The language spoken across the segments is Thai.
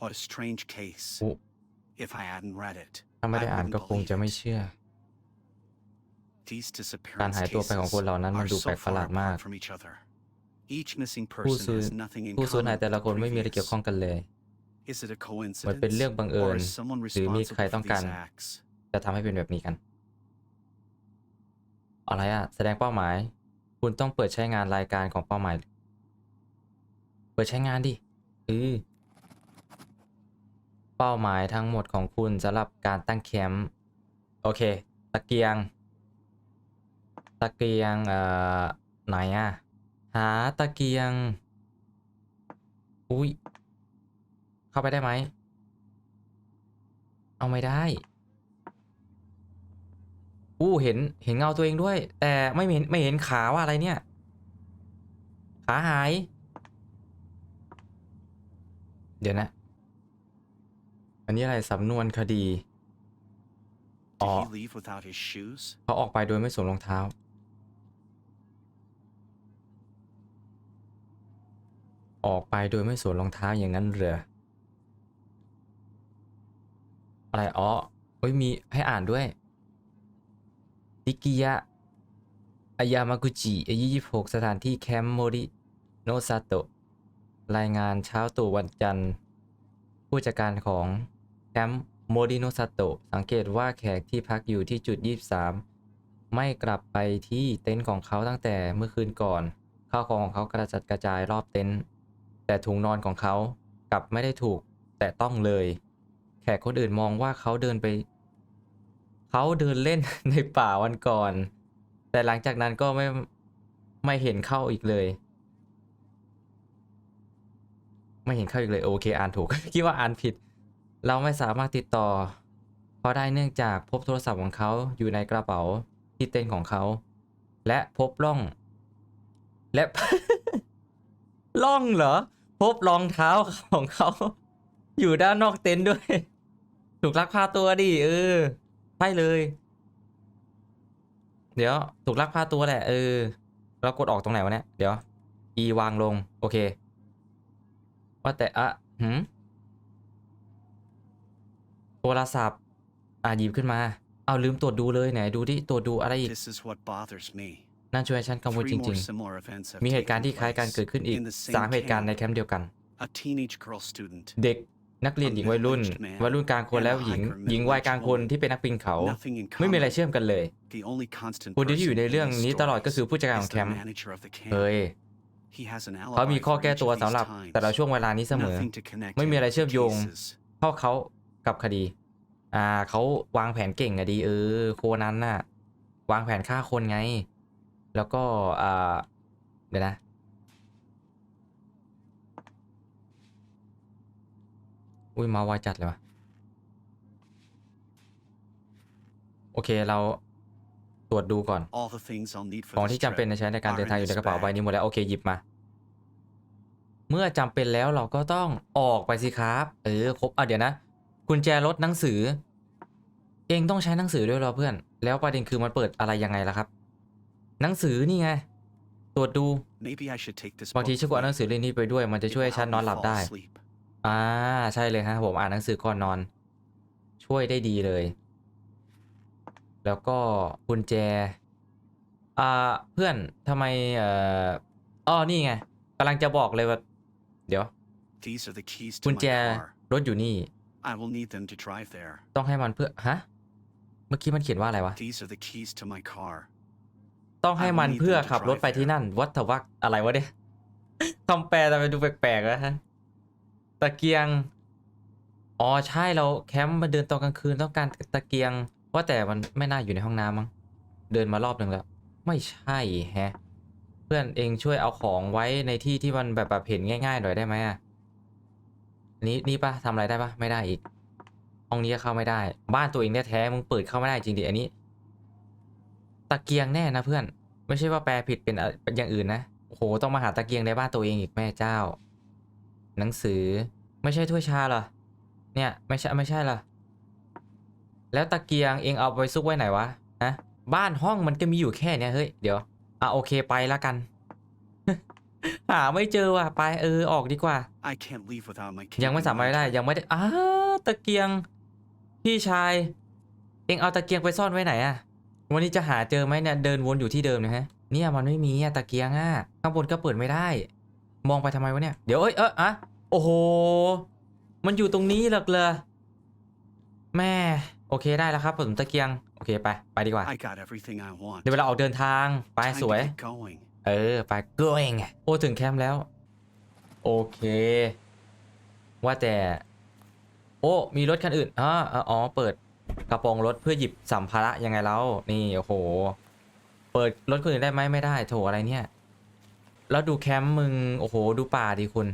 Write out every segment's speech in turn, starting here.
What a strange case. โอ้ If I hadn't read it, ถ้าไม่ได้ I อ่าน wouldn't ก็คง believe จะไม่ it. เชื่อ These การ disappearance หายตัวไปของคน cases เหล่านั้นมัน are ดู so แปลกประหลา far ดมาก apart from each other. Each missing ผู้ person สูญ has nothing in ผู้สูญ common หาย with แต่ละ the คนไม่มีอะไรเกี่ยวข้อง previous. กันเลย Is it a มันเป็น coincidence เรื่องบังเอิญ or is someone หรือมีใคร responsible ต้อง for การ these acts? จะทำให้เป็นแบบนี้กัน อะไรอะแสดงเป้าหมาย คุณต้องเปิดใช้งานรายการของเป้าหมาย เปิดใช้งานดิอือ เป้าหมายทั้งหมดของคุณสำหรับการตั้งแคมป์โอเค ตะเกียง ตะเกียงเอ่อไหนอะหาตะเกียง อุ้ยเข้าไปได้ไหม เอาไม่ได้ อู้เห็นเห็นเงาตัวเองด้วย แต่ไม่เห็นไม่เห็นขาว่าอะไรเนี่ย ขาหาย เดี๋ยวนะ อันนี้อะไรสำนวนคดี Did Oh. he leave without his shoes? เขาออกไปโดยไม่สวมรองเท้า ออกไปโดยไม่สวมรองเท้าอย่างนั้นเหรอ อะไรอ๋อเฮ้ยมีให้อ่านด้วยติกิยะ อายามากุจิอายุ26 สถานที่แคมป์โมริโนซาโตะ รายงานเช้าตู่วันจันทร์ ผู้จัดการของ แคมป์โมริโนซาโตสังเกตว่าแขกที่พักอยู่ที่จุด 23 ไม่กลับไปที่เต็นท์ของเขาตั้งแต่เมื่อคืนก่อน ข้าวของของเขากระจัดกระจายรอบเต็นท์แต่ถุงนอนของเขากลับไม่ได้ถูกแต่ต้องเลย แขกคนอื่นมองว่าเขาเดินไป เขาเดินเล่นในป่าวันก่อน แต่หลังจากนั้นก็ไม่ไม่เห็นเข้าอีกเลย ไม่เห็นเข้าอีกเลยโอเคอ่านถูกคิดว่าอ่านผิด เราไม่สามารถติดต่อเขาได้เนื่องจากพบโทรศัพท์ของเขาอยู่ในกระเป๋าที่เต็นท์ของเขา และพบร่อง และร่องเหรอ พบรองเท้าของเขา อยู่ด้านนอกเต็นท์ด้วย ถูกลักพาตัวดิเออใช่เลย เดี๋ยว ถูกลักพาตัวแหละเออเรากดออกตรงไหนวะเนี่ยเดี๋ยว e วางลง โอเค ว่าแต่อะหืม โทรศัพท์ อะหยิบขึ้นมา เอาลืมตรวจดูเลยไหนดูดิตรวจดูอะไรอีก This is what bothers me. นั่นช่วยให้ฉันกังวล Three จ more ริง similar events have ๆมีเหตุการณ์ taken ที่คล้ายกัน place เกิดขึ้นอีก in the สาม same เหตุการณ์ใน camp. แคมป์เดียวกัน A teenage girl student. เด็กนักเรียนหญิงวัยรุ่น วัยรุ่นกลางคนแล้วหญิง หญิงวัยกลางคนที่เป็นนักปีนเขา Nothing in ไม่มีอะไร common. เชื่อมกันเลย The only constant คนที่อยู่ person ใน in เรื่อง these นี้ตลอดก็ stories คือผู้จัดการข is องแค the มป์ manager of the camp. เฮ้ย He has an เขามี alibi ข้อ for แก้ each ตัว of สำหรับ these แต่ละ times. ช่วงเวลานี้เสมอ Nothing to connect ไม่มี him อะไร to เชื่อม the โยง cases. เข้าเขา กับคดี อ่าเขาวางแผนเก่งอะดีเออ โคนันน่ะ วางแผนฆ่าคนไง แล้วก็อ่าเดี๋ยวนะ อุ้ยมาไวจัดเลยวะโอเคเราตรวจดูก่อน All the things I'll need for ของ this ที่จำเป็น trip จะใช้ในการ are เดิน in ทางอยู่ this ในกระเป๋าใบ bag. นี้หมดแล้ว โอเคหยิบมา เมื่อจำเป็นแล้วเราก็ต้องออกไปสิครับ เออ ครบอะเดี๋ยวนะ กุญแจรถหนังสือ เองต้องใช้หนังสือด้วยเหรอเพื่อน แล้วประเด็นคือมันเปิดอะไรยังไงล่ะครับ หนังสือนี่ไง ตรวจดู Maybe I should take this บางที book ฉันก็เอาหนัง with สือเล่มนี้ไปด้วย มันจะ me. ช่วย It ให้ will ฉัน help นอน me หลับ fall ได้ asleep. อ่าใช่เลยฮะผมอ่านหนังสือก่อนนอน ช่วยได้ดีเลย แล้วก็กุญแจ อ่าเพื่อนทำไมเอ่ออ้อนี่ไงกำลังจะบอกเลยว่า เดี๋ยว These are the keys กุ to ญ my แจ car. รถอยู่นี่ I will need them to drive there. ต้องให้มันเพื่อฮะ เมื่อกี้มันเขียนว่าอะไรวะ These are the keys to my car. ต้องให้มันเพื่อขับรถไปที่นั่น วัดทวักอะไรวะเนี่ยคำแปลทำไมดูแปลกๆแล้วฮะ ตะเกียง อ๋อใช่เราแคมป์มาเดินตอนกลางคืนต้องการตะเกียง ว่าแต่มันไม่น่าอยู่ในห้องน้ำมั้ง เดินมารอบหนึ่งแล้ว ไม่ใช่แฮะ เพื่อนเองช่วยเอาของไว้ในที่ที่มันแบบแบบเห็นง่าย ๆ หน่อยได้ไหมอะอั นนี้นี่ปะทำอะไรได้ปะไม่ได้อีกห้องนี้เข้าไม่ได้ บ้านตัวเองแท้ๆมึงเปิดเข้าไม่ได้จริงดิอันนี้ ตะเกียงแน่นะเพื่อน ไม่ใช่ว่าแปลผิดเป็นอะเป็นอย่างอื่นนะโอ้โหต้องมาหาตะเกียงในบ้านตัวเองอีกแม่เจ้า หนังสือไม่ใช่ถ้วยชาเหรอเนี่ยไม่ใช่ไม่ใช่เหรอแล้วตะเกียงเองเอาไปซุกไว้ไหนวะฮะบ้านห้องมันก็มีอยู่แค่เนี้ยเฮ้ยเดี๋ยวอะโอเคไปละกัน หาไม่เจอว่ะไปเออออกดีกว่า I can't leave without my ยังไม่ camping สามารถได้ lantern. ยังไม่ได้อ้าตะเกียง พี่ชาย เองเอาตะเกียงไปซ่อนไว้ไหนอะวันนี้จะหาเจอไหมเนี่ยเดินวนอยู่ที่เดิมนะฮะเนี่ยมันไม่มีอะตะเกียงอะข้างบนก็เปิดไม่ได้ มองไปทำไมวะเนี่ยเดี๋ยวเอ้ยเอออะโอ้โหมันอยู่ตรงนี้เหรอเลยแม่โอเคได้แล้วครับผมตะเกียงโอเคไปไปดีกว่า I got everything I want. เดี๋ยวเวลาออกเดินทางไป Time to สวย get going. เออ ไป going โอ้ถึงแคมป์แล้ว โอเค ว่าแต่ โอ้ มีรถคันอื่นอ๋ออ๋อ เปิดกระโปรงรถเพื่อหยิบสัมภาระยังไงแล้วนี่ โอ้โห เปิดรถคนอื่นได้ไหมไม่ได้ โถอะไรเนี่ย แล้วดูแคมป์มึง โอ้โห ดูป่าดิคุณ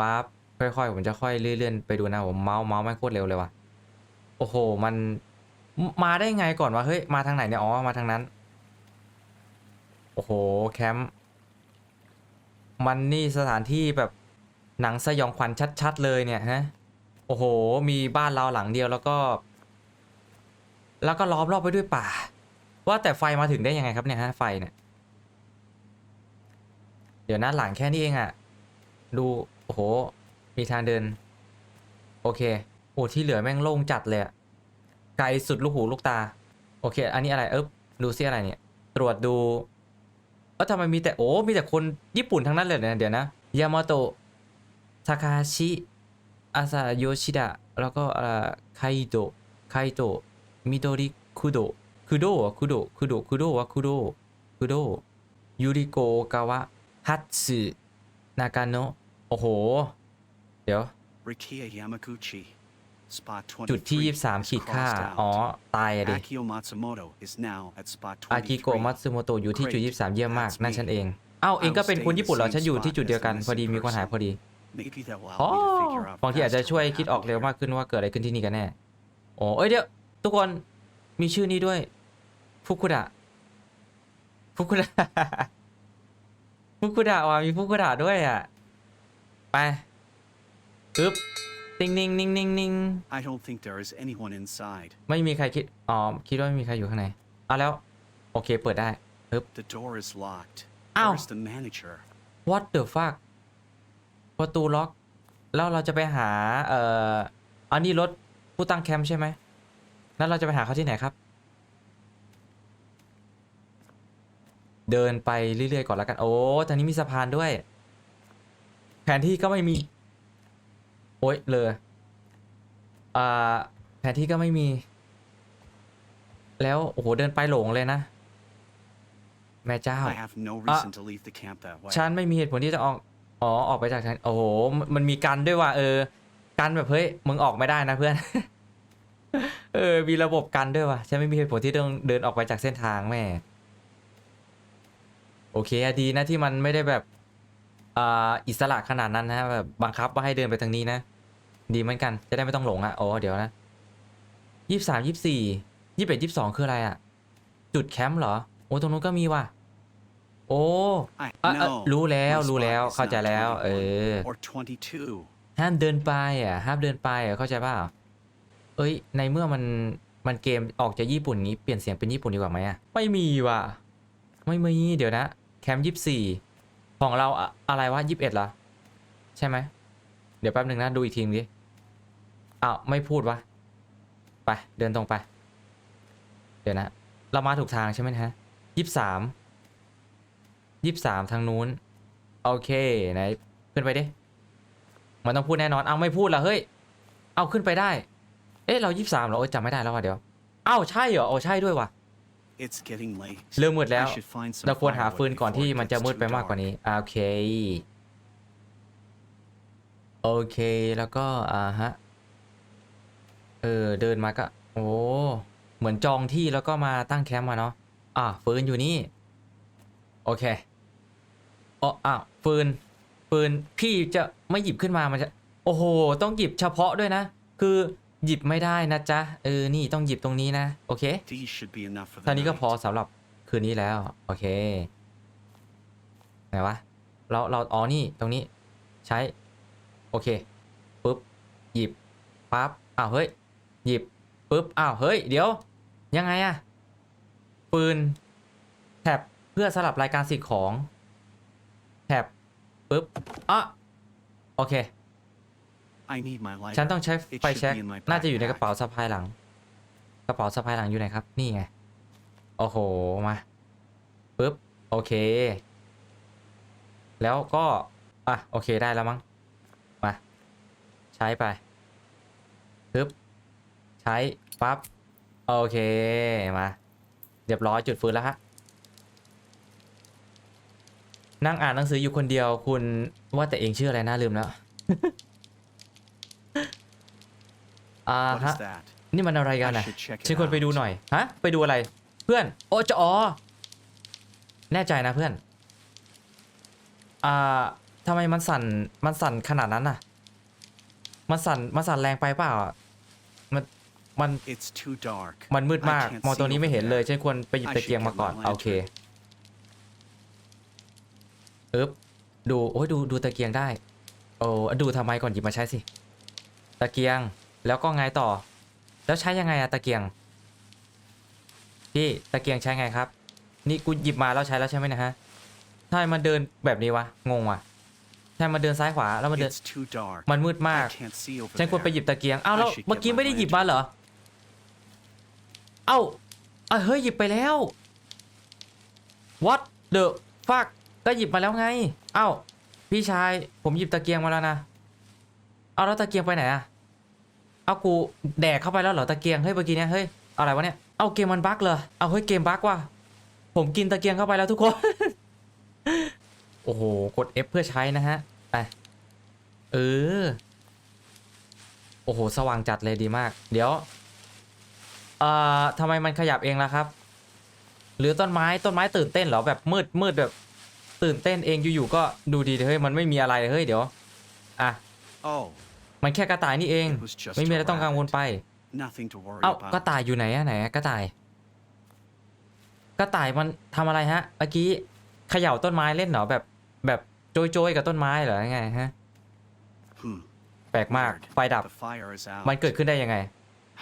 ปั๊บค่อยๆ ผมจะค่อยเลื่อนๆไปดูนะผมเมาส์เมาส์ไม่โคตรเร็วเลยว่ะ โอ้โห มันมาได้ไงก่อนวะ เฮ้ย มาทางไหนเนี่ย อ๋อ มาทางนั้น อ้โห แคมป์มันนี่สถานที่แบบหนังสยองขวัญชัด ๆ เลยเนี่ยฮะโอ้โห มีบ้านเราหลังเดียวแล้วก็ แล้วก็ล้อมรอบไปด้วยป่า ว่าแต่ไฟมาถึงได้ยังไงครับเนี่ยฮะไฟเนี่ย เดี๋ยวนะหลังแค่นี้เองอะดูโอ้โห มีทางเดิน โอเค โอ้ที่เหลือแม่งโล่งจัดเลยอะไกลสุดลูกหูลูกตา โอเค อันนี้อะไรเอ๊บดูซิอะไรเนี่ย ตรวจดู เออทำไมมีแต่โอ้มีแต่คนญี่ปุ่นทั้งนั้นเลยเนะเดี๋ยวนะยามาโตะทาคาชิอาซาโยชิดะแล้วก็อ่าไคโดะไคโตะมิโดริคุโดะคุโดะคุโดะคุโดะคุโดะวะคุโดะคุโดะยูริโกกาวะฮัตสึนากาโนะโอ้โห เดี๋ยว Rikia Yamaguchi. Spot 23จุดที่ 23 is ขีดค่า crossed out. อ๋อ ตายอะดิ Akio Matsumoto is now at spot อากิโกะ 23. มัตสึโมโตะอยู่ที่จุด Great. 23 เยี่ยมมาก That's นั่น me. ฉันเอง เอ้า เองก็เป็นคนญี่ปุ่นเหรอ ฉันอยู่ที่จุดเดียวกัน พอดีมีคนหายพอดี Maybe that will อ๋อ help me to figure out บางทีอาจจะ faster ช่วย what คิดออก happened เร็ว here. มากขึ้นว่าเกิดอะไรขึ้นที่นี่กันแน่โอ้เอ้ยเดี๋ยว ทุกคน มีชื่อนี้ด้วยฟุกุดะฟุกุดะฟุกุดะว่ะมีฟุกุดะด้วยอะ ไปอึ๊บ นิ่งนิ่งนิ่งนิ่งนิ่ง I don't think there is anyone inside. ไม่มีใครคิด อ๋อ คิดว่าไม่มีใครอยู่ข้างในเอาแล้ว โอเค เปิดได้อึ๊บ The door is locked. Ow. Where's the manager? what the fuck ประตูล็อก แล้วเราจะไปหา เอ่อ อันนี้รถผู้ตั้งแคมป์ใช่ไหม แล้วเราจะไปหาเขาที่ไหนครับ เดินไปเรื่อยๆก่อนแล้วกัน โอ้ ทางนี้มีสะพานด้วย แผนที่ก็ไม่มี โอ๊ยเลยอ่าแผนที่ก็ไม่มี แล้ว โอ้โห เดินไปหลงเลยนะ แม่เจ้า I have no reason to leave the camp that way. ฉันไม่มีเหตุผลที่จะออก อ๋อ ออกไปจากทางโอ้โหมันมันมีกันด้วยว่ะเออ กันแบบเฮ้ย มึงออกไม่ได้นะเพื่อน เออ มีระบบกันด้วยว่ะ ฉันไม่มีเหตุผลที่ต้องเดินออกไปจากเส้นทางแม่ โอเคอะดีนะที่มันไม่ได้แบบ อ่าอิสระขนาดนั้นนะแบบบังคับว่าให้เดินไปทางนี้นะ ดีเหมือนกันจะได้ไม่ต้องหลงอะอ๋อเดี๋ยวนะยี่สามยี่สี่ยี่สิบเอ็ดยี่สิบสองคืออะไรอะ จุดแคมป์เหรอ โอ้ตรงนู้นก็มีว่ะ โอ้ I อะอะ no. รู้แล้ว My รู้ spot แล้ว is เข้าใจ not แล้ว เออ21 or 22. ห้ามเดินไปอะห้ามเดินไปอะเข้าใจเปล่าเอ้ย ในเมื่อมันมันเกมออกจากญี่ปุ่นนี้เปลี่ยนเสียงเป็นญี่ปุ่นดีกว่าไหมอะไม่มีว่ะ ไม่มีเดี๋ยวนะ แคมป์ยี่สี่ ของเราอะอะไรวะยี่สิบเอ็ดเหรอ ใช่ไหม เดี๋ยวแป๊บหนึ่งนะดูอีกทีนึงดิอ้าวไม่พูดวะ ไปเดินตรงไป เดี๋ยวนะ เรามาถูกทางใช่ไหมฮะยี่สิบสามยี่สิบสามทางนู้น โอเคไหนขึ้นไปดิ มันต้องพูดแน่นอน เอาไม่พูดละเฮ้ย เอาขึ้นไปได้ เอ๊ะเรายี่สิบสามเหรอจำไม่ได้แล้วว่ะเดี๋ยว เอ้าใช่เหรอโอ้ใช่ด้วยว่ะ It's getting late. เริ่มมืดแล้ว I should find some เราควรหา firewood ฟืนก่อน before ที่ it มันจะ gets มืด too ไปมากกว่า dark. นี้อ่าโอเค โอเค แล้วก็ อ่าฮะ เออ เดินมาก็ โอ้ เหมือนจองที่แล้วก็มาตั้งแคมป์มาเนาะ อะฟืนอยู่นี่ โอเคอ๋ออ้าวฟืน ฟืน พี่จะไม่หยิบขึ้นมา มันจะ โอ้โห ต้องหยิบเฉพาะด้วยนะ คือ หยิบไม่ได้นะจ๊ะ เออ นี่ต้องหยิบตรงนี้นะ โอเค These should be enough for the เท่านี้ก็ night. พอสำหรับคืนนี้แล้ว โอเค ไหนวะ เรา เรา อ๋อ นี่ ตรงนี้ ใช้ โอเค ปุ๊บ หยิบ ปั๊บ อ้าว เฮ้ย หยิบ ปุ๊บ อ้าว เฮ้ย เดี๋ยว ยังไงอะปืน แท็บ เพื่อสลับรายการสิ่งของ แท็บปึ๊บอะโอเค I need my lighter. ฉันต้องใช้ It ไฟ should แช็ก be in my น่าจะอยู่ในกระ backpack. เป๋าสะพายหลัง กระเป๋าสะพายหลังอยู่ไหนครับ นี่ไง โอ้โห มาปึ๊บ โอเค แล้วก็ อะ โอเคได้แล้วมั้ง มา ใช้ไปปึ๊บ ใช้ปั๊บ โอเค มา เรียบร้อยจุดฟืนแล้วฮะ นั่งอ่านหนังสืออยู่คนเดียวคุณว่าแต่เองชื่ออะไรนะลืมแล้ว อ่า What ฮะ is that? นี่มันอะไรกัน I นะ should check it ฉันควรไปดู out. หน่อย ฮะ ไปดูอะไร เพื่อน โอ้จะอ๋อ แน่ใจนะเพื่อน อ่าทำไมมันสั่น มันสั่นขนาดนั้นน่ะ มันสั่น มันสั่นแรงไปเปล่าอะมัน มัน It's too dark. มันมืดมาก I can't มองตรงนี้ see ไม่เห็น over เลย there. ฉันควรไปหยิบ I ตะเกียง should มาก่อน get my โอเค lantern. อึ๊บดู โอ้ยดู ดูตะเกียงได้ โอ้ดูทำไมก่อนหยิบมาใช้สิ ตะเกียง แล้วก็ไงต่อ แล้วใช้ยังไงอะตะเกียง พี่ตะเกียงใช้ไงครับ นี่กูหยิบมาแล้วใช้แล้วใช่ไหมเนะฮะทำไมมันเดินแบบนี้วะ งงว่ะทำไมมันเดินซ้ายขวาแล้วมันเดิน It's too dark. มันมืดมาก I can't see over ฉันควรไปหยิ there. บตะเกียง อ้าวแล้ว I should เมื่อกี้ get my ไม่ได้หยิบมาเหรอ เอ้าอะเฮ้ยหยิบไปแล้ว what the fuck ก็หยิบมาแล้วไง เอ้าพี่ชายผมหยิบตะเกียงมาแล้วนะ เอาแล้วตะเกียงไปไหนอะ เอากูแดกเข้าไปแล้วเหรอตะเกียงเฮ้ยเมื่อกี้เนี่ยเฮ้ยอะไรวะเนี่ยเอาเกมมันบั๊กเลยเอาเฮ้ยเกมบั๊กว่ะผมกินตะเกียงเข้าไปแล้วทุกคน โอ้โห กด F เพื่อใช้นะฮะไปเออ โอ้โห สว่างจัดเลยดีมาก เดี๋ยว เอ่อทำไมมันขยับเองล่ะครับ หรือต้นไม้ต้นไม้ตื่นเต้นเหรอแบบมืดมืดแบบ ตื่นเต้นเองอยู่ๆก็ดูดีเฮ้ยมันไม่มีอะไรเลยเฮ้ยเดี๋ยว อะ Oh, มันแค่กระต่ายนี่เอง it was just ไม่มีอะไร a ต้องกังวล rabbit. ไป Nothing to worry เอ้ากระ about. ต่ายอยู่ไหนอะไหนอะกระต่าย กระต่ายมันทำอะไรฮะ เมื่อกี้เขย่าต้นไม้เล่นเหรอแบบแบบโจยๆกับต้นไม้เหรอยังไงฮะ Hmm. แปลกมาก Weird. ไฟดับ The fire is out. มันเกิดขึ้นได้ยังไง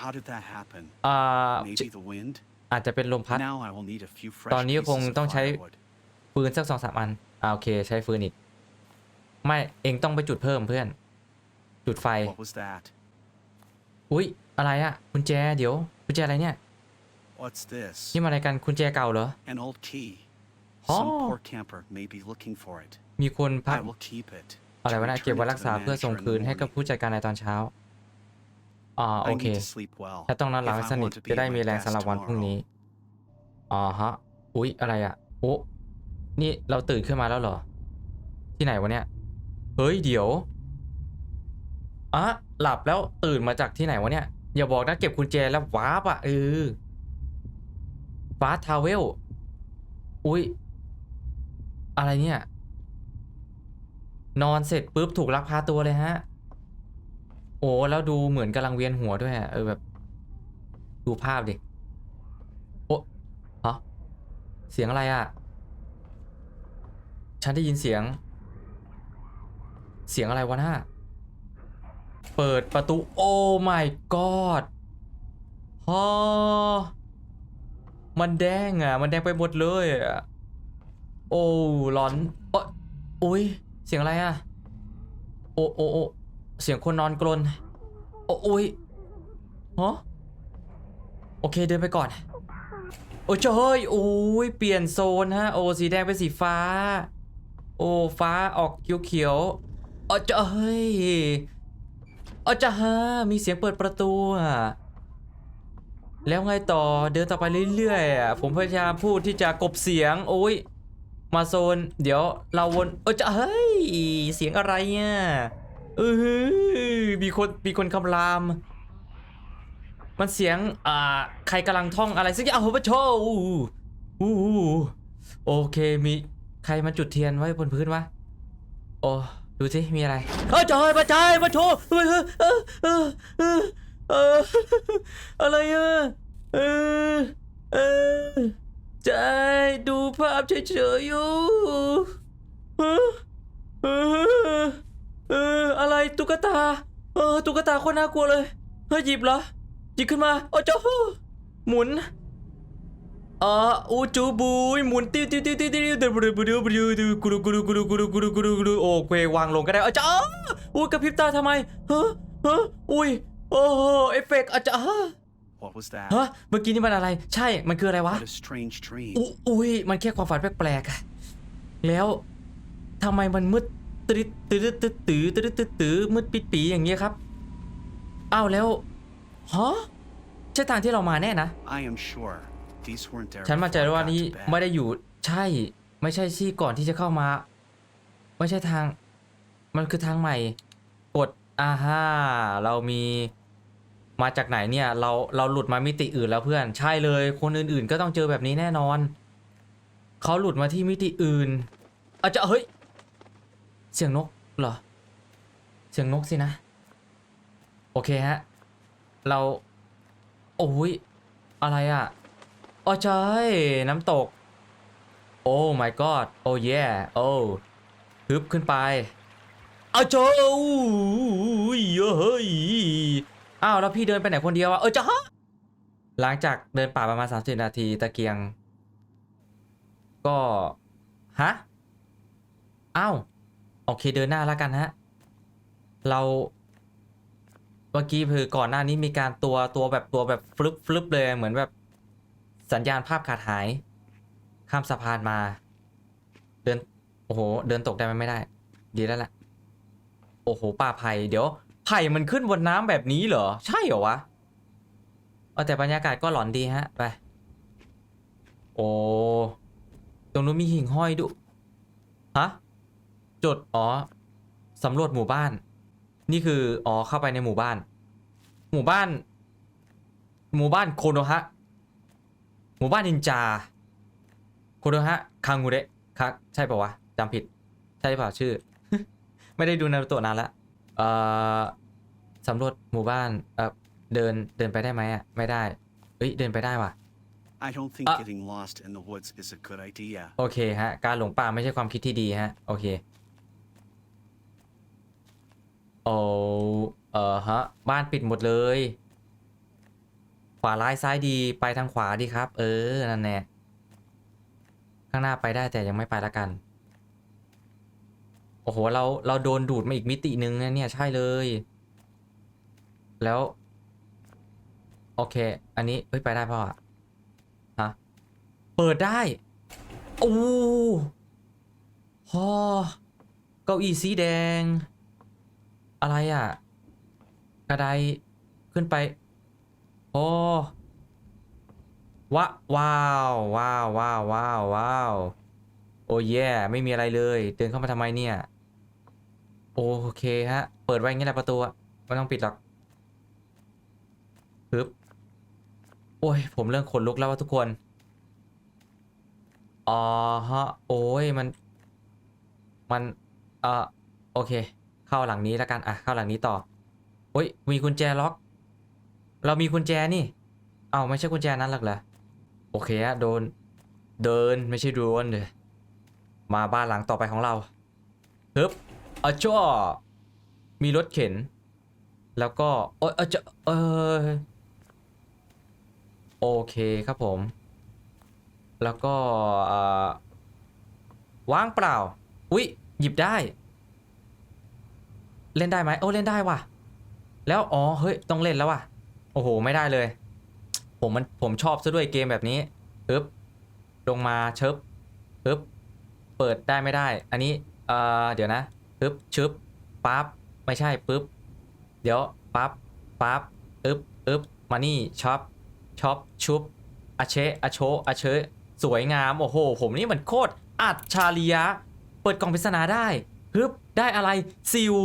How did that happen? อ่า Maybe the wind? อาจจะเป็นลมพัด Now I will need a few fresh ตอนนี้คง pieces of ต้องใช้ firewood. ฟืนสักสองสามอันอ่าโอเค ใช้ฟืนอีก ไม่เองต้องไปจุดเพิ่มเพื่อน จุดไฟ What was that? อุ๊ยอะไรอะกุญแจเดี๋ยวกุญแจอะไรเนี่ย What's this? นี่มันอะไรกันกุญแจเก่าเหรอ An old key. Oh. Some poor camper may be looking for it. มีคนพัก I will keep it. อะไร to วะนะ return เก็บไว้ it to รัก the ษาเพื่อส่ง manager in คืน the ให้กับ morning. ผู้จัดการในตอนเช้าอ่า I โอเค need to sleep well. และต้องนอนหลับ if ให้ I สนิท want to be จะได้ at มี my แรง best สำหรับวันพรุ่ง tomorrow. นี้อ๋อฮะอุ๊ยอะไรอะโอ้นี่เราตื่นขึ้นมาแล้วเหรอ ที่ไหนวะเนี่ย เฮ้ยเดี๋ยว อะหลับแล้วตื่นมาจากที่ไหนวะเนี่ย อย่าบอกนะเก็บกุญแจแล้ววาร์ปอะเออฟาสทาวเวล อุ๊ยอะไรเนี่ย นอนเสร็จปุ๊บถูกลักพาตัวเลยฮะ โอ้แล้วดูเหมือนกำลังเวียนหัวด้วยเออแบบ ดูภาพดิ โอ้ฮะเสียงอะไรอะฉันได้ยินเสียง เสียงอะไรวะน่า เปิดประตู โอ้ my god ฮอมันแดงอะ มันแดงไปหมดเลยอะ โอ้ร้อนโอ้อุ้ย เสียงอะไรอะ โอ้โอ้โอ้เสียงคนนอนกรนโอ้อุ้ยฮะโอเคเดินไปก่อน โอ้เจ้ยโอ้ย เปลี่ยนโซนฮะ โอ้ สีแดงเป็นสีฟ้า โอ้ ฟ้าออกเขียวเขียวโอ้เจ้ย โอ้จ้าฮะมีเสียงเปิดประตูอะแล้วไงต่อเดินต่อไปเรื่อยๆอะผมพยายามพูดที่จะกบเสียงโอ้ยมาโซน เดี๋ยวเราวนเออจะเฮ้ยเสียงอะไรเนี่ยเออมีคนมีคนคำราม มันเสียงอ่าใครกำลังท่องอะไรสักอย่างโอ้โหพระโชอู้อู้โอเคมีใครมาจุดเทียนไว้บนพื้นวะโอ้ ดูสิมีอะไรเฮ้ยจอยมาจายมาโชว์เออเออเออเออเอออะไรอะเออเออใจดูภาพเฉยๆอยู่เออเอออะไรตุ๊กตา เออตุ๊กตาโคนน่ากลัวเลยเฮ้ยหยิบเหรอหยิบขึ้นมาโอ้เจ้าหมุน เอออูจูบุยหมุนติ้วติ้วติ้วติ้วติ้วติ้วติ้วติ้วติ้วติ้วติ้วกุลุกุลุกุลุกุลุกุลุกุลุกุลุโอ้เควางลงก็ได้อาจารย์อุ้ยกระพริบตาทำไมเฮ้เฮ้อุ้ยโอ้โหเอฟเฟกต์อาจารย์ What was that? ฮะเมื่อกี้นี่มันอะไร ใช่มันคืออะไรวะ What a strange dream. อุอุ้ยมันแค่ความฝันแปลกๆอะแล้วทำไมมันมืดตื้อตื้อตื้อตื้อตื้อตื้อตื้อมืดปิดปีอย่างเงี้ยครับอ้าวแล้วฮะใช่ทางที่เรามาแน่นะ I am sure these weren't there ฉันมั่นใจ before I ว่า got นี้ to bed. ไม่ได้อยู่ใช่ ไม่ใช่ที่ก่อนที่จะเข้ามา ไม่ใช่ทาง มันคือทางใหม่ กดอ่าฮ่าเรามีมาจากไหนเนี่ย เราเราหลุดมามิติอื่นแล้วเพื่อน ใช่เลย คนอื่นๆ ก็ต้องเจอแบบนี้แน่นอนเขาหลุดมาที่มิติอื่นอาจจะเฮ้ย เสียงนกเหรอ เสียงนกสินะ โอเคฮะ เรา โอ้ย อะไรอะ อ๋อใช่น้ำตก โอ้ my god โอ้ yeah โอ้ฮึบขึ้นไปอ้าวเจ้าอุ้ยเฮ้ยอ้าวแล้วพี่เดินไปไหนคนเดียวอะเออจ้าหลังจากเดินป่าประมาณ 30 นาทีตะเกียง ก็ฮะอ้าวโอเคเดินหน้าแล้วกันฮะ เราเมื่อกี้คือก่อนหน้านี้มีการตัวตัวแบบตัวแบบฟลุปฟลุปเลยเหมือนแบบ สัญญาณภาพขาดหาย ข้ามสะพานมา เดิน โอ้โห เดินตกได้ไหมไม่ได้ ดีแล้วแหละ โอ้โห ป่าไผ่ เดี๋ยว ไผ่มันขึ้นบนน้ำแบบนี้เหรอ ใช่เหรอวะเอาแต่บรรยากาศก็หลอนดีฮะ ไป โอ้ ตรงนู้นมีหิ่งห้อยดู ฮะ จด อ๋อ สำรวจหมู่บ้าน นี่คือ อ๋อ เข้าไปในหมู่บ้าน หมู่บ้าน หมู่บ้านโคโนฮะ หมู่บ้านนินจาโคโนฮะคังงูเระครับใช่ป่าวะจำผิด ใช่เปล่าชื่อ ไม่ได้ดูนารูโตะนานละเอ่อสำรวจหมู่บ้านเอ่อเดินเดินไปได้ไหมอะไม่ได้เอ้ยเดินไปได้ว่ะ I don't think Uh, getting lost in the woods is a good idea. โอเคฮะ การหลงป่าไม่ใช่ความคิดที่ดีฮะ โอเค โอ้เออฮะ บ้านปิดหมดเลยข วาร้ายซ้ายดีไปทางขวาดีครับ เออ นั่นแน่ข้างหน้าไปได้แต่ยังไม่ไปละกัน โอ้โห เราเราโดนดูดมาอีกมิตินึงนะเนี่ยใช่เลย แล้ว โอเค อันนี้เฮ้ยไปได้เปล่าอะฮะ เปิดได้ โอ้ฮอเก้าอี้สีแดง อะไรอะ กระไดขึ้นไป อ้ วะ ว้าว ว้าว ว้าว ว้าว ว้าว โอ้แย่ไม่มีอะไรเลย เดินเข้ามาทำไมเนี่ย โอเคฮะ เปิดไว้อย่างนี้แหละประตูอะไม่ต้องปิดหรอกปึ๊บ โอ้ย ผมเริ่มขนลุกแล้วว่าทุกคน อ๋อฮะ โอ้ย มัน มัน เออโอเค เข้าหลังนี้แล้วกัน อะ เข้าหลังนี้ต่อ โอ้ย มีกุญแจล็อก เรามีกุญแจนี่ เอ้าไม่ใช่กุญแจนั้นหรอกเหรอ โอเคอะโดน เดินไม่ใช่โดนเลยมาบ้านหลังต่อไปของเราฮึบอะจ้อมีรถเข็น แล้วก็โอ้ยอะจ้อเออโอเคครับผม แล้วก็อ่อว่างเปล่า อุ๊ย หยิบได้ เล่นได้ไหมโอ้เล่นได้ว่ะ แล้ว อ๋อ เฮ้ย ต้องเล่นแล้วว่ะ โอ้โห ไม่ได้เลย ผมมันผมชอบซะด้วยเกมแบบนี้ปึ๊บลงมาเชิบปึ๊บเปิดได้ไม่ได้ อันนี้เอ่อเดี๋ยวนะปึ๊บชึบปั๊บไม่ใช่ปึ๊บเดี๋ยวปั๊บปั๊บอึ๊บอึ๊บมานี่ช็อปช็อปชุบอาเชอาโชอาเชสวยงามโอ้โห ผมนี่มันโคตรอัจฉริยะ เปิดกล่องปริศนาได้ฮึบได้อะไรซิว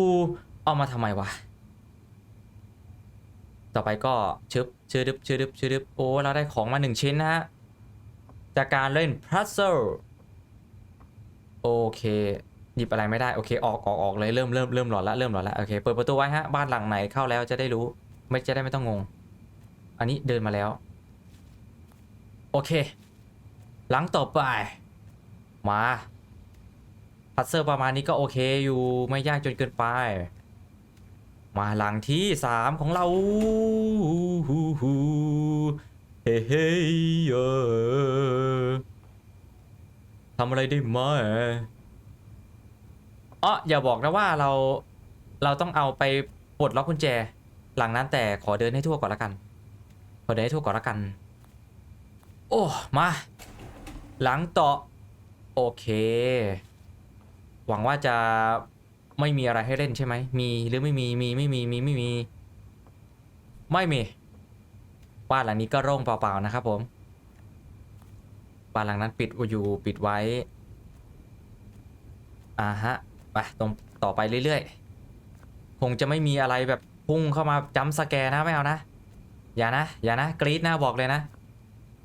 เอามาทำไมวะ ต่อไปก็ชึบชึดึบชื่อดึบชื่อดึบโอ้เราได้ของมาหนึ่งชิ้นนะฮะ จากการเล่นพัซเซิลโอเคหยิบอะไรไม่ได้ โอเค ออกออกออกเลยเริ่มเริ่มเริ่มหลอนละเริ่มหลอนละโอเค เปิดประตูไว้ฮะ บ้านหลังไหนเข้าแล้วจะได้รู้ ไม่จะได้ไม่ต้องงง อันนี้เดินมาแล้ว โอเค หลังต่อไป มาพัซเซอร์ประมาณนี้ก็โอเคอยู่ไม่ยากจนเกินไป มาหลังที่สามของเราเฮ้เฮ้ยเออทำอะไรได้ไหมอ๋ออย่าบอกนะว่าเราเราต้องเอาไปปลดล็อกกุญแจ หลังนั้นแต่ขอเดินให้ทั่วก่อนละกัน ขอเดินให้ทั่วก่อนละกัน โอ้มา หลังต่อ โอเค หวังว่าจะ ไม่มีอะไรให้เล่นใช่ไหม มีหรือไม่มี มีไม่มี มีไม่มี ไม่มี บ้านหลังนี้ก็โล่งเปล่าๆนะครับผม บ้านหลังนั้นปิดอยู่ปิดไว้ อ่าฮะ ไปตรงต่อไปเรื่อยๆ คงจะไม่มีอะไรแบบพุ่งเข้ามาจัมสแกนะไม่เอานะ อย่านะ อย่านะ กรี๊ดนะบอกเลยนะ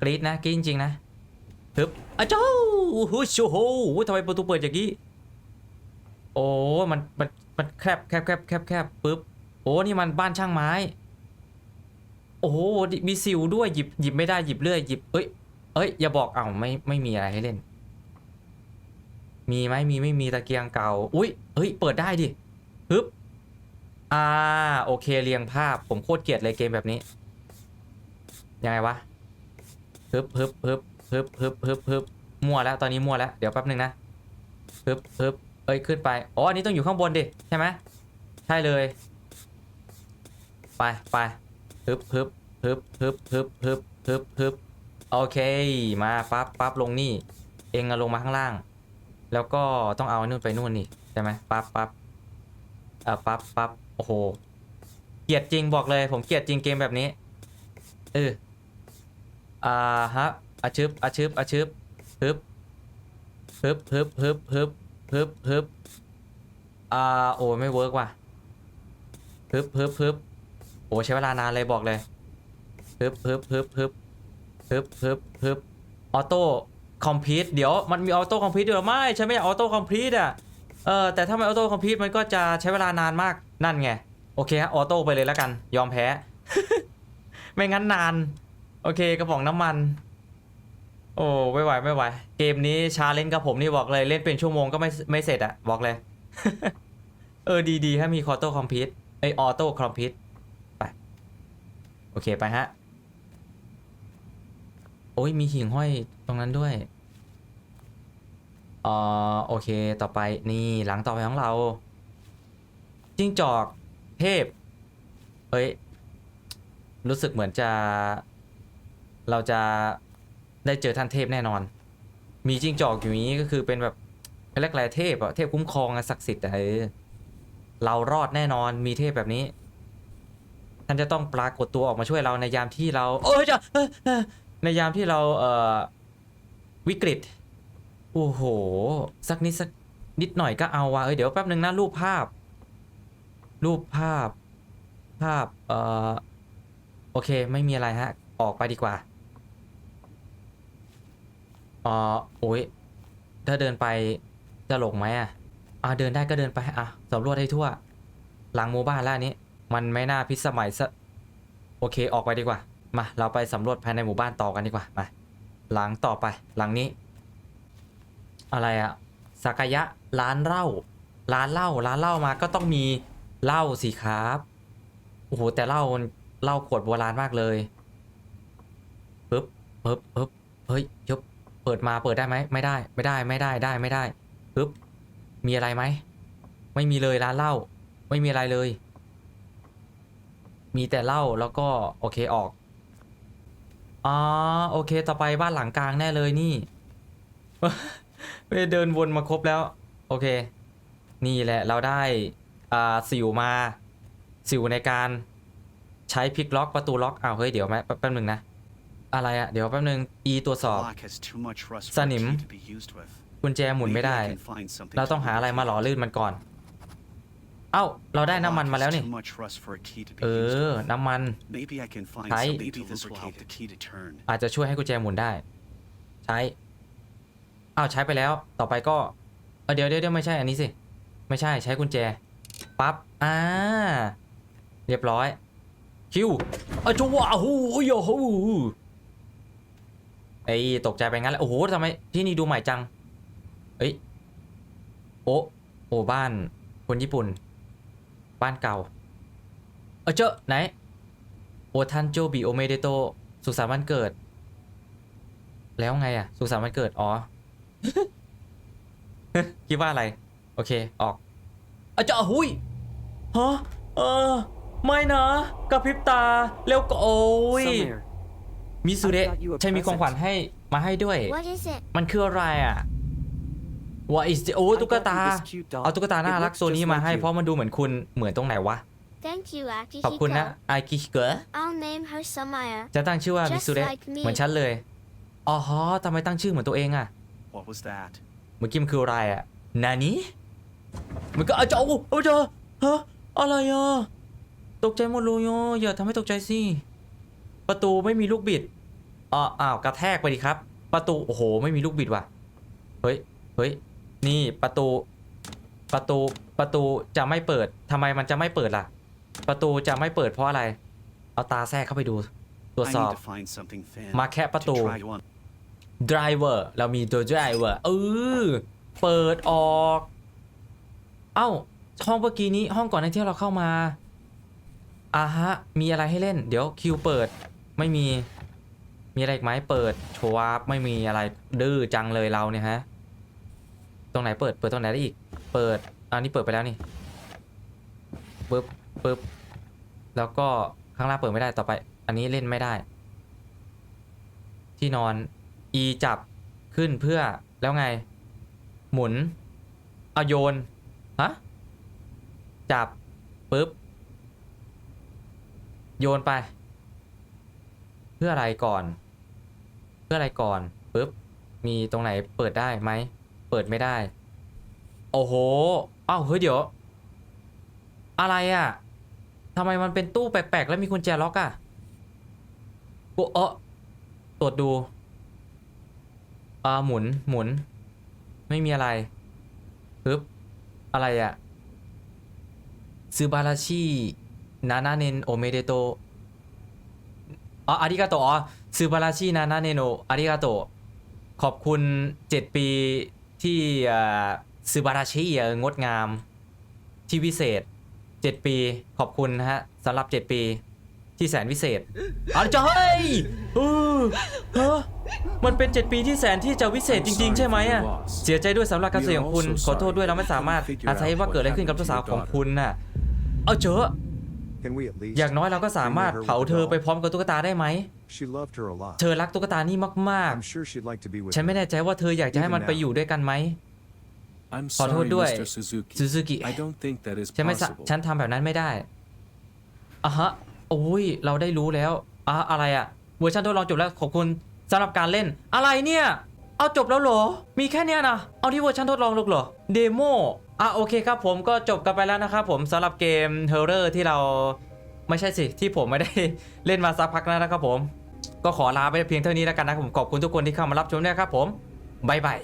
กรี๊ดนะกรี๊ดจริงๆนะ ฮึบอ้าวเจ้าโอ้โหโอ้โหทำไมประตูเปิดอย่างนี้ โอ้มันมันมันแคบแคบแคบแคบแคบปึ๊บโอ้นี่มันบ้านช่างไม้ โอ้โหมีสิวด้วยหยิบหยิบไม่ได้หยิบเรื่อยหยิบเอ้ยเอ้ยอย่าบอกเอ้าไม่ไม่มีอะไรให้เล่น มีไหมมีไม่มีตะเกียงเก่า อุ้ยเฮ้ยเปิดได้ดิปึ๊บอ่าโอเคเรียงภาพผมโคตรเกลียดเลยเกมแบบนี้ยังไงวะฮึบฮึบฮึบฮึบฮึบฮึบฮึบมั่วแล้วตอนนี้มั่วแล้วเดี๋ยวแป๊บนึงนะฮึบฮึบ เอ้ยขึ้นไป อ๋อ อันนี้ต้องอยู่ข้างบนดิ ใช่ไหม ใช่เลย ไปไปฮึบฮึบฮึบฮึบฮึบฮึบฮึบฮึบโอเค มาปั๊บปั๊บลงนี่ เองอะลงมาข้างล่าง แล้วก็ต้องเอานู่นไปนู่นนี่ ใช่ไหมปั๊บปั๊บอ่าปั๊บปั๊บโอ้โห เกลียดจริงบอกเลย ผมเกลียดจริงเกมแบบนี้ เออ อ่าฮะอาชึบอาชึบอาชึบฮึบฮึบฮึบฮึบฮึบ ฮึบฮึบอ่าโอ้ไม่เวิร์กว่ะฮึบฮึบฮึบโอ้ใช้เวลานานเลยบอกเลยฮึบฮึบฮึบฮึบฮึบฮึบฮึบออโต้คอมพิวเดี๋ยวมันมีออโต้คอมพิวด้วยหรอไม่ฉันไม่อยากออโต้คอมพิวอะเออแต่ถ้าไม่ออโต้คอมพิวมันก็จะใช้เวลานานมากนั่นไงโอเคฮะออโต้ไปเลยแล้วกัน ยอมแพ้ ไม่งั้นนาน โอเคกระป๋องน้ำมัน โอ้ไม่ไหวไม่ไหว เกมนี้ชาเลนจ์กับผมนี่บอกเลยเล่นเป็นชั่วโมงก็ไม่ไม่เสร็จอะบอกเลย เออดีดีๆฮะมีคอโต้คอมพิวไอออโต้คอมพิวไป โอเคไปฮะ โอ้ยมีหิ่งห้อยตรงนั้นด้วยอ่าโอเคต่อไปนี่หลังต่อไปของเรา จิ้งจอกเทพ เอ้ย รู้สึกเหมือนจะ เราจะ ได้เจอท่านเทพแน่นอน มีจิ้งจอกอยู่นี้ก็คือเป็นแบบเขาเรียกอะไรเทพอะเทพคุ้มครองอะศักดิ์สิทธิ์อะเออเรารอดแน่นอนมีเทพแบบนี้ ท่านจะต้องปรากฏตัวออกมาช่วยเราในยามที่เรา โอ้ยจะเอ้ยเอ้ยในยามที่เราเอ่อวิกฤตโอ้โห สักนิดสักนิดหน่อยก็เอาวะเอ้ยเดี๋ยวแป๊บนึงนะรูปภาพ รูปภาพ ภาพเอ่อโอเค ไม่มีอะไรฮะ ออกไปดีกว่า อ๋อโอ้ยถ้าเดินไปจะหลงไหมอะอ่าเดินได้ก็เดินไปอะสำรวจให้ทั่ว หลังหมู่บ้านแล้วนี้ มันไม่น่าพิสมัยซะโอเคออกไปดีกว่า มา เราไปสำรวจภายในหมู่บ้านต่อกันดีกว่ามาหลังต่อไป หลังนี้ อะไรอะสักยะร้านเหล้าร้านเหล้าร้านเหล้ามาก็ต้องมีเหล้าสิครับโอ้โหแต่เหล้าเหล้าขวดโบราณมากเลยปึ๊บปึ๊บปึ๊บเฮ้ยยบ เปิดมาเปิดได้ไหมไม่ได้ ไม่ได้ไม่ได้ได้ไม่ได้ปึ๊บมีอะไรไหมไม่มีเลยร้านเหล้าไม่มีอะไรเลย มีแต่เหล้าแล้วก็โอเคออกอ๋อโอเค ต่อไปบ้านหลังกลางแน่เลยนี่ไปเดินวนมาครบแล้ว โอเค นี่แหละเราได้อ่าสิวมาสิวในการใช้พลิกล็อกประตูล็อกอ้าวเฮ้ยเดี๋ยวแป๊บแป๊บนึงนะ อะไรอะเดี๋ยวแป๊บนึง e ตรวจสอบ Lock has too much rust for a Sanim. key to be used with. กุญแจหมุนไม่ Maybe ได้ I can find something เรา to ต้องหา hold อะไรมาหล่อ it. ลื่นมันก่อน เอ้า เราได้ The น้ำมัน lock มา has แล้วนี่ too much rust for a key to be เอ used อ with. น้ำมัน Maybe I can find Right. something Maybe to this will lubricate help. the key to turn. อาจจะช่วยให้กุญแจหมุนได้ ใช้อ้าวใช้ไปแล้ว ต่อไปก็เออเดี๋ยวเดี๋ยวเดี๋ยวไม่ใช่อันนี้สิ ไม่ใช่ใช้กุญแจ ปั๊บ อ่า เรียบร้อย คิวเออจัวอ้หูโอ้ยโห ไอ้ยตกใจไปงั้นแหละโอ้โหทำไมที่นี่ดูใหม่จัง เอ้ยโอ้โอ้บ้านคนญี่ปุ่น บ้านเก่า เออเจอไหน โอทันโจบิโอเมเดโตสุขสันต์วันเกิด แล้วไงอะสุขสันต์วันเกิด อ๋อ คิดว่าอะไร โอเค ออกเอาจจะหุยฮะเออ ไม่นะกระพริบตาแล้วก็โอ้ย Summer, มิสุเดะ I got you a ใช่มีของขวัญให้มาให้ด้วย What is it? มันคืออะไรอะ What is the โอ้ I ตุ๊ก got you ตา this cute doll. เอาตุ๊กตาน่า It รัก looks ตัวนี้ just มา like ให้ you. เพราะมันดูเหมือนคุณเหมือนตรงไหนวะ Thank you, ขอบคุณนะ Akihiko. ไอคิเกะ I'll name her Samaya. จะตั้งชื่อว่า Just มิสุเดะ like me เหมือนฉันเลยอ๋อฮะทำไมตั้งชื่อเหมือนตัวเองอะ What was that? เมื่อกี้มันคืออะไรอะนานี้มันก็อาจจะโอ้โอ้เจอฮะอะไรอะตกใจหมดเลยอะอย่าทำให้ตกใจสิประตูไม่มีลูกบิด อ๋ออ้าวกระแทกไปดิครับ ประตูโอ้โหไม่มีลูกบิดว่ะเฮ้ยเฮ้ยนี่ประตู ประตูประตูจะไม่เปิดทำไมมันจะไม่เปิดล่ะ ประตูจะไม่เปิดเพราะอะไร เอาตาแทรกเข้าไปดู ตรวจ I สอ need บ to find something thin มาแค่ประตู to try on. driver เรามีตัว driver เออเปิดออก เอ้าห้องเมื่อกี้นี้ห้องก่อนหน้าที่เราเข้ามาอ่าฮะ มีอะไรให้เล่น เดี๋ยวคิวเปิด ไม่มี มีอะไรอีกไหมเปิดชวาร์ปไม่มีอะไรดื้อจังเลยเราเนี่ยฮะ ตรงไหนเปิดเปิดตรงไหนได้อีก เปิดอันนี้เปิดไปแล้วนี่ปึ๊บปึ๊บแล้วก็ข้างล่างเปิดไม่ได้ต่อไป อันนี้เล่นไม่ได้ ที่นอน E จับขึ้นเพื่อแล้วไง หมุนเอาโยนฮะจับปุ๊บโยนไป เพื่ออะไรก่อน เพื่ออะไรก่อนปุ๊บมีตรงไหนเปิดได้ไหม เปิดไม่ได้ โอ้โหอ้าวเฮ้ยเดี๋ยว อะไรอะ่ะทำไมมันเป็นตู้แปลกๆแล้วมีกุญแจล็อกอะ่ะกูเออตรวจดูอ่าหมุนหมุน ไม่มีอะไรปึ๊บอะไรอะซูบาราชินานาเนนโอเมเดโตอ๋ออาริกาโตอ๋อ ซูบาราชินานาเนโนอาริกาโตขอบคุณ 7 ปีที่ซูบาราชิงดงามที่วิเศษ 7 ปีขอบคุณนะฮะสำหรับ 7 ปีที่แสนวิเศษอาจจะเฮ้ยเออฮะมันเป็น 7 ปีที่แสนที่จะวิเศษจริง ๆ ใช่ไหมอะ เสียใจด้วยสำหรับการเสียของคุณ ขอโทษด้วยเราไม่สามารถอาศัยว่าเกิดอะไรขึ้นกับลูกสาวของคุณน่ะ เอาเจอ อย่างน้อยเราก็สามารถ bring her เผา with the เธอไป doll? พร้อมกับตุ๊กตาได้ไหม She loved her a lot. เธอรักตุ๊กตานี่มาก I'm sure she'd like to be with ๆฉันไม่ her. แน่ใจว่าเธออยากจะให้มันไปอยู่ด้วยกันไหม I'm ขอโทษ sorry, ด้วย Mr. Suzuki. ซูซูกิ I don't think that is ฉันไม่สะ possible. ฉันทำแบบนั้นไม่ได้อะฮะโอ้ย เราได้รู้แล้วอะอะไรอะเวอร์ชันทดลองจบแล้วขอบคุณสำหรับการเล่น อะไรเนี่ย เอาจบแล้วเหรอ มีแค่เนี้ยนะ เอาที่เวอร์ชันทดลองลูกเหรอ เดโม อะโอเคครับผมก็จบกันไปแล้วนะครับผมสำหรับเกมเฮอร์เรอร์ที่เราไม่ใช่สิที่ผมไม่ได้เล่นมาสักพักแล้วนะครับผม ก็ขอลาไปเพียงเท่านี้แล้วกันนะครับผมขอบคุณทุกคนที่เข้ามารับชมด้วยครับผมบายบาย